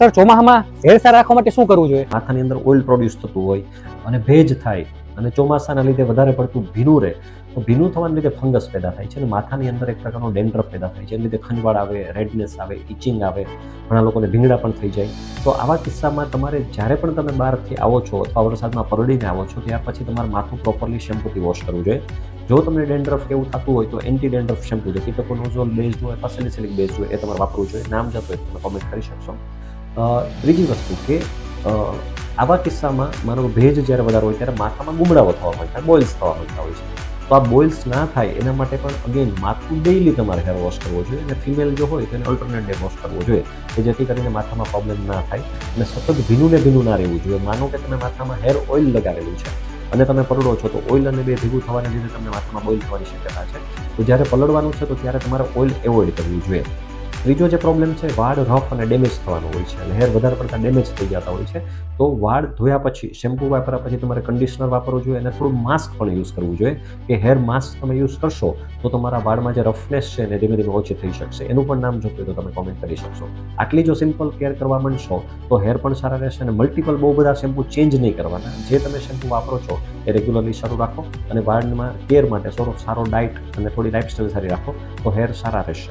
Sir ચોમાસામાં hair રાખવા માટે શું કરવું જોઈએ? માથાની અંદર ઓઇલ પ્રોડ્યુસ થતું હોય અને ભેજ થાય અને ચોમાસાના લીધે વધારે પડતું ભીનું રહે, તો ભીનું થવાને લીધે ફંગસ પેદા થાય છે અને માથાની અંદર એક પ્રકારનો ડેન્ડ્રફ પેદા થાય છે. એને લીધે ખંજવાળ આવે રેડનેસ આવે ઇચિંગ આવે, ઘણા લોકોને ભીંગડા પણ થઈ જાય. તો આવા કિસ્સામાં તમારે જ્યારે પણ તમે બહારથી આવો છો અથવા વરસાદમાં પરડીને આવો છો, ત્યાર પછી તમારે માથું પ્રોપરલી શેમ્પૂથી વોશ કરવું જોઈએ. જો તમને ડેન્ડ્રફ એવું થતું હોય તો એન્ટી ડેન્ડ્રફ શેમ્પુ જે કીટકોનોઝોલ બેઝ હોય અથવા બેઝડ હોય એ તમારે વાપરવું જોઈએ. નામ જતો હોય તમે કોમેન્ટ કરી શકશો. ત્રીજી વસ્તુ કે આવા કિસ્સામાં મારો ભેજ જ્યારે વધારે હોય ત્યારે માથામાં ગુમડાઓ થવા માંડતા બોઇલ્સ થવા માંડતા હોય છે. તો આ બોઇલ્સ ના થાય એના માટે પણ અગેન માથું ડેઇલી તમારે હેર વોશ કરવો જોઈએ અને ફિમેલ જો હોય તેને ઓલ્ટરનેટ ડે વોશ કરવો જોઈએ કે જેથી કરીને માથામાં પ્રોબ્લેમ ના થાય અને સતત ભીનું ને ભીનું ના રહેવું જોઈએ. માનો કે તમે માથામાં હેર ઓઇલ લગાવેલું છે અને તમે પલળો છો તો ઓઇલ અને બે ભેગું થવાને લીધે તમને માથામાં બોઇલ થવાની શક્યતા છે. તો જ્યારે પલળવાનું છે તો ત્યારે તમારે ઓઇલ એવોઇડ કરવું જોઈએ. ત્રીજો જે પ્રોબ્લેમ છે, વાળ રફ અને ડેમેજ થવાનો હોય છે અને હેર વધારે પડતા ડેમેજ થઈ જતા હોય છે, તો વાળ ધોયા પછી શેમ્પૂ વાપર્યા પછી તમારે કન્ડિશનર વાપરવું જોઈએ અને થોડું માસ્ક પણ યુઝ કરવું જોઈએ. કે હેર માસ્ક તમે યુઝ કરશો, તો તમારા વાળમાં જે રફનેસ છે ને ધીમે ધીમે ઓછી થઈ શકશે. એનું પણ નામ જોતું હોય તો તમે કોમેન્ટ કરી શકશો. આટલી જો સિમ્પલ કેર કરવા માંડશો તો હેર પણ સારા રહેશે અને મલ્ટિપલ બહુ બધા શેમ્પૂ ચેન્જ નહીં કરવાના. જે તમે શેમ્પૂ વાપરો છો, એ રેગ્યુલરલી શરૂ રાખો અને વાળમાં કેર માટે સારો સારો ડાયટ અને થોડી લાઇફસ્ટાઈલ સારી રાખો, તો હેર સારા રહેશે.